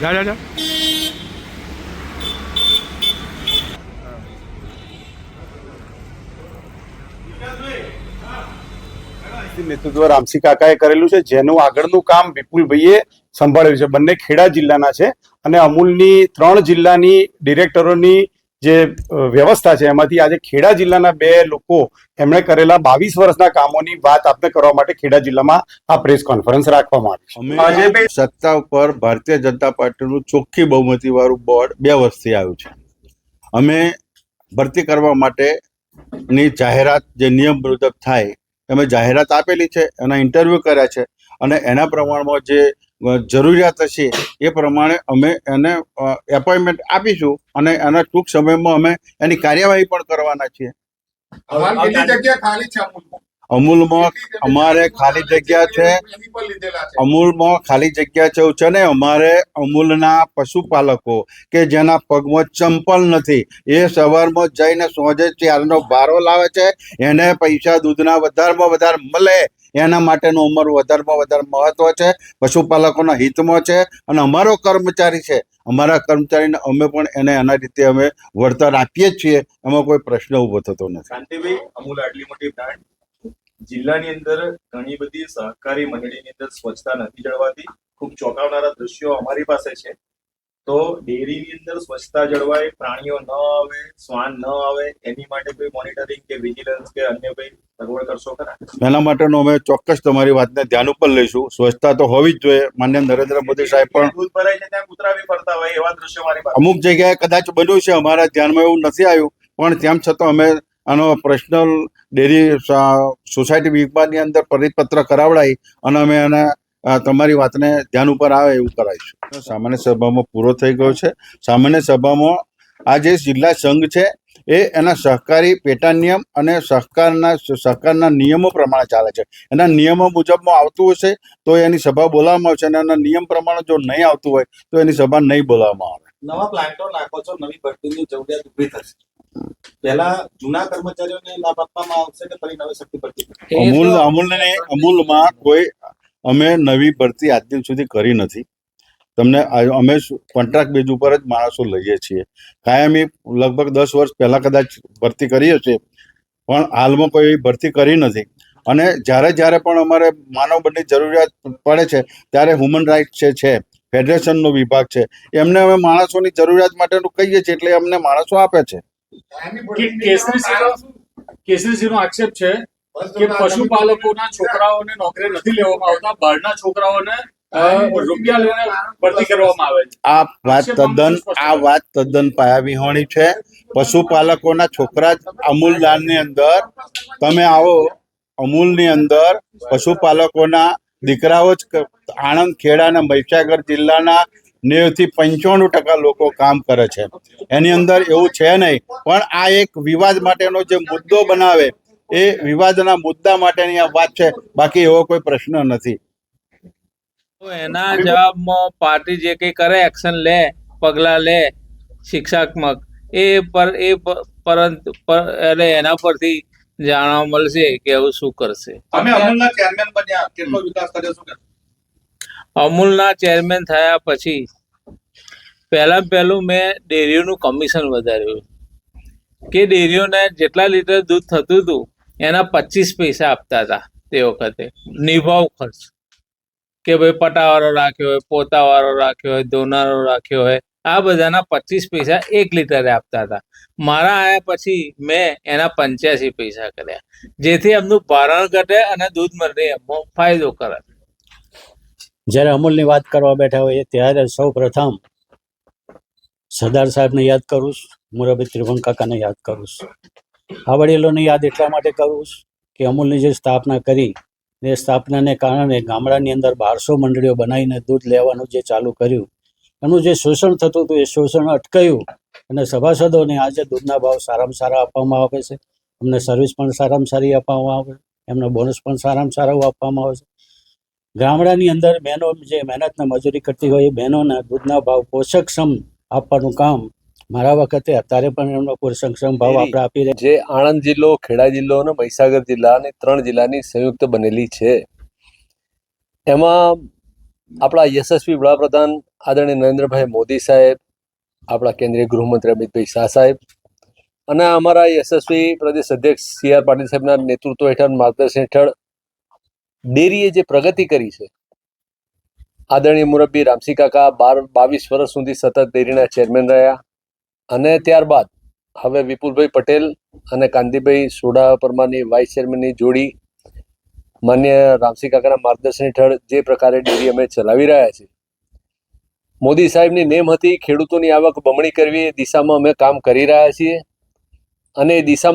જા જા જા. નેતૃત્વ રામસી કાકાએ કરેલું છે, જેનું આગળનું કામ વિપુલભાઈએ સંભાળ્યું છે. બંને ખેડા જિલ્લાના છે અને અમૂલની ત્રણ જિલ્લાની ડિરેક્ટરોની જે વ્યવસ્થા છે એમાંથી આજે ખેડા જિલ્લાના બે લોકો એમણે કરેલા બાવીસ વર્ષના કામોની વાત આપને કરવા માટે ખેડા જિલ્લામાં આ પ્રેસ કોન્ફરન્સ રાખવામાં આવી છે. સત્તા ઉપર ભારતીય જનતા પાર્ટીનું ચોખ્ખી બહુમતી વાળું બોર્ડ બે વર્ષથી આવ્યું છે. અમે ભરતી કરવા માટે ની જાહેરાત જે નિયમ મુજબ થાય અમે જાહેરાત આપેલી છે એના ઇન્ટરવ્યૂ કર્યા છે અને એના પ્રમાણમાં જે જરૂરિયાત હશે એ પ્રમાણે અમે એને એપોઇન્ટમેન્ટ આપીશું અને એના ટૂંક સમયમાં અમે એની કાર્યવાહી પણ કરવાના છીએ. અમૂલમાં અમારે ખાલી જગ્યા છે. અમૂલમાં ખાલી જગ્યા છે એવું છે ને અમારે અમૂલના પશુપાલકો કે જેના પગમાં ચંપલ નથી એ સવારમાં જઈને સોજે ચારનો બારો લાવે છે એને પૈસા દૂધના વધારમાં વધારે મળે એના માટેનું અમારું વધારમાં વધારે મહત્વ છે પશુપાલકોના હિતમાં છે અને અમારો કર્મચારી છે. અમારા કર્મચારીને અમે પણ એને એના રીતે અમે વળતર આપીએ જ છીએ એમાં કોઈ પ્રશ્ન ઊભો થતો નથી. જિલ્લાની અંદર ઘણી બધી સહકારી મંડળીની અંદર સ્વચ્છતા નથી જળવાતી. ખૂબ ચોંકાવનારા દ્રશ્યો અમારી પાસે છે. તો ડેરીની અંદર સ્વચ્છતા જળવાય પ્રાણીઓ ન આવે શ્વાન ન આવે એની માટે કોઈ મોનિટરિંગ કે વિજિલન્સ કે અન્ય કોઈ સગવડ કરશો ખરા? એના માટેનો અમે ચોક્કસ તમારી વાતને ધ્યાન ઉપર લઈશું. સ્વચ્છતા તો હોવી જ જોઈએ. માન્ય નરેન્દ્ર મોદી સાહેબ પણ દૂધ ભરાય છે ત્યાં કૂતરા બી ફરતા હોય એવા દ્રશ્યો મારી પાસે અમુક જગ્યાએ કદાચ બન્યું છે. અમારા ધ્યાનમાં એવું નથી આવ્યું. પણ તેમ છતાં અમે આનો પર્સનલ ડેરી સોસાયટી વિભાગની અંદર પરિપત્ર કરાવડાવી અને અમે એને તમારી વાતને ધ્યાન ઉપર આવે એવું કરાવીશું સામાન્ય સભામાં પૂરો થઈ ગયો છે. સામાન્ય સભામાં આ જે જિલ્લા સંઘ છે, એ એના સહકારી પેટા નિયમ અને સહકારના સહકારના નિયમો પ્રમાણે ચાલે છે. એના નિયમો મુજબમાં આવતું હશે તો એની સભા બોલાવવામાં આવશે અને એના નિયમ પ્રમાણે જો નહીં આવતું હોય તો એની સભા નહીં બોલાવવામાં આવે. નવા પ્લાન્ટો નાખો છો, નવી ભરતીની જરૂરિયાત ઊભી થશે. પહેલા જૂના કર્મચારીઓને લાભ આપવામાં આવશે કે ફરી નવી શક્તિ ભરતી અમૂલ અમૂલને અમૂલમાં કોઈ અમે નવી ભરતી આજ દિન સુધી કરી નથી. તમને અમે કોન્ટ્રાક્ટ બેઝ ઉપર જ માણસો લઈએ છીએ. કાયમી લગભગ દસ વર્ષ પહેલા કદાચ ભરતી કરીએ છીએ પણ હાલમાં કોઈ એવી ભરતી કરી નથી. અને જ્યારે જ્યારે પણ અમારે માનવ બળની જરૂરિયાત પડે છે ત્યારે હ્યુમન રાઇટ છે છે. ફેડરેશનનો વિભાગ છે. એમને અમે માણસોની જરૂરિયાત માટેનું કહીએ છીએ એટલે અમને માણસો આપે છે. કેસરીસિંહનો આક્ષેપ છે કે પશુપાલકોના છોકરાઓને નોકરી નથી લેવામાં આવતા બહારના છોકરાઓને રૂપિયા લઈને ભરતી કરવામાં આવે છે? આ વાત તદ્દન આ વાત તદ્દન પાયાવિહોણી છે. પશુપાલકોના છોકરા જ અમૂલદાનની અંદર તમે આવો અમૂલની અંદર પશુપાલકોના દીકરાઓ જ આણંદ ખેડા અને મહીસાગર જિલ્લાના નેવથી પંચાણું ટકા લોકો કામ કરે છે. એની અંદર એવું છે નહીં પણ આ એક વિવાદ માટેનો જે મુદ્દો બનાવે એ વિવાદના મુદ્દા માટેની આ વાત છે. બાકી એવો કોઈ પ્રશ્ન નથી. તો એના જવાબમાં પાર્ટી જે કંઈ કરે એક્શન લે પગલાં લે શિક્ષાત્મક એ પર એ પરંતુ એટલે એના પરથી જાણવા મળશે કે હવે શું કરશે. અમે અમૂલના ચેરમેન બન્યા કેટલો વિકાસ કર્યો શું અમૂલના ચેરમેન થયા પછી પહેલા પહેલું મેં ડેરીઓનું કમિશન વધાર્યું. કે ડેરીઓને જેટલા લીટર દૂધ થતું હતું, એના પચીસ પૈસા આપતા હતા તે વખતે. નિભાવ ખર્ચ. કે ભાઈ પટાવાળો રાખ્યો હોય, પોતાવાળો રાખ્યો હોય, દોનારો રાખ્યો હોય, આ બધાના પચીસ પૈસા એક લીટરે આપતા હતા. મારા આયા પછી મેં એના પંચ્યાસી પૈસા કર્યા. જેથી એમનું ભારણ ઘટે અને દૂધ મળે, એમનો ફાયદો કરે. જ્યારે અમૂલની વાત કરવા બેઠા હોય ત્યારે સૌ પ્રથમ સરદાર સાહેબને યાદ કરું છું મુરબી ત્રિભંગ કાકાને યાદ કરું છું. આ વડીલોને યાદ એટલા માટે કરું છું કે અમૂલની જે સ્થાપના કરી એ સ્થાપનાને કારણે ગામડાની અંદર બારસો મંડળીઓ બનાવીને દૂધ લેવાનું જે ચાલુ કર્યું, એનું જે શોષણ થતું હતું એ શોષણ અટકાયું અને સભાસદોને આજે દૂધના ભાવ સારામાં સારા આપવામાં આવે છે. એમને સર્વિસ પણ સારામાં સારી આપવામાં આવે એમને બોનસ પણ સારામાં સારું આપવામાં આવે છે. ગામડાની અંદર બહેનો જે મહેનતને મજૂરી કરતી હોય એ બહેનોના દૂધના ભાવ પોષકક્ષમ આપવાનું કામ મારા વખતે અત્યારે પણ એમનો પોષકક્ષમ ભાવ આપણે આપી રહ્યા જે આણંદ જિલ્લો ખેડા જિલ્લો અને મહીસાગર જિલ્લા અને ત્રણ જિલ્લાની સંયુક્ત બનેલી છે. એમાં આપણા યશસ્વી વડાપ્રધાન આદરણીય નરેન્દ્રભાઈ મોદી સાહેબ આપણા કેન્દ્રીય ગૃહમંત્રી અમિતભાઈ શાહ સાહેબ અને અમારા યશસ્વી પ્રદેશ અધ્યક્ષ સી આર પાટીલ સાહેબના નેતૃત્વ હેઠળ માર્ગદર્શન હેઠળ ડેરીએ જે પ્રગતિ કરી છે આદરણીય મુરબ્બી રામસી કાકા બાર બાવીસ વર્ષ સુધી સતત ડેરીના ચેરમેન રહ્યા. અને ત્યારબાદ હવે વિપુલભાઈ પટેલ અને કાંતિભાઈ સોડા પરમારની વાઇસ ચેરમેનની જોડી માન્ય રામસી કાકાના માર્ગદર્શન હેઠળ જે પ્રકારે ડેરી અમે ચલાવી રહ્યા છીએ. મોદી સાહેબની નેમ હતી ખેડૂતોની આવક બમણી કરવી, એ દિશામાં અમે કામ કરી રહ્યા છીએ. અને એ દિશામાં